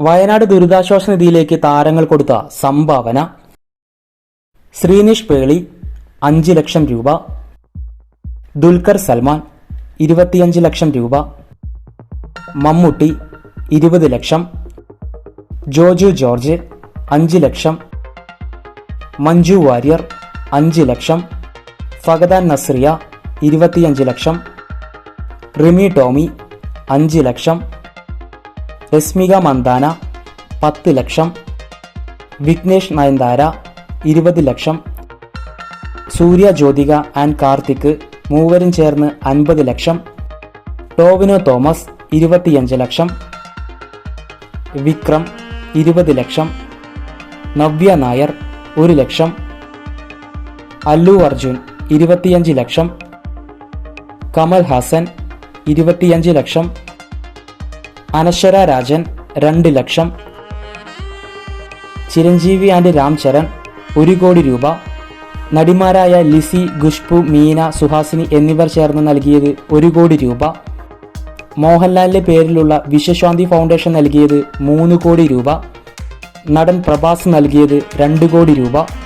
വയനാട് ദുരിതാശ്വാസ നിധിയിലേക്ക് താരങ്ങൾ കൊടുത്ത സംഭാവന. ശ്രീനിഷ് പേളി അഞ്ച് ലക്ഷം രൂപ. ദുൽഖർ സൽമാൻ ഇരുപത്തിയഞ്ച് ലക്ഷം രൂപ. മമ്മൂട്ടി ഇരുപത് ലക്ഷം. ജോജു ജോർജ് അഞ്ച് ലക്ഷം. മഞ്ജു വാര്യർ അഞ്ച് ലക്ഷം. ഫഗദാൻ നസ്രിയ ഇരുപത്തിയഞ്ച് ലക്ഷം. റിമി ടോമി അഞ്ച് ലക്ഷം. രശ്മിക മന്ദാന പത്ത് ലക്ഷം വിഘ്നേഷ് നയൻതാര ഇരുപത് ലക്ഷം സൂര്യ ജ്യോതിക ആൻഡ് കാർത്തിക് മൂവരും ചേർന്ന് അൻപത് ലക്ഷം ടോവിനോ തോമസ് ഇരുപത്തിയഞ്ച് ലക്ഷം വിക്രം ഇരുപത് ലക്ഷം നവ്യ നായർ ഒരു ലക്ഷം അല്ലു അർജുൻ ഇരുപത്തിയഞ്ച് ലക്ഷം കമൽ ഹാസൻ ഇരുപത്തിയഞ്ച് ലക്ഷം അനശ്വര രാജൻ രണ്ട് ലക്ഷം. ചിരഞ്ജീവി ആൻഡ് രാം ചരൺ ഒരു കോടി രൂപ. നടിമാരായ ലിസി ഖുഷ്ബു മീന സുഹാസിനി എന്നിവർ ചേർന്ന് നൽകിയത് ഒരു കോടി രൂപ. മോഹൻലാലിന്റെ പേരിലുള്ള വിശ്വശാന്തി ഫൗണ്ടേഷൻ നൽകിയത് മൂന്ന് കോടി രൂപ. നടൻ പ്രഭാസ് നൽകിയത് രണ്ട് കോടി രൂപ.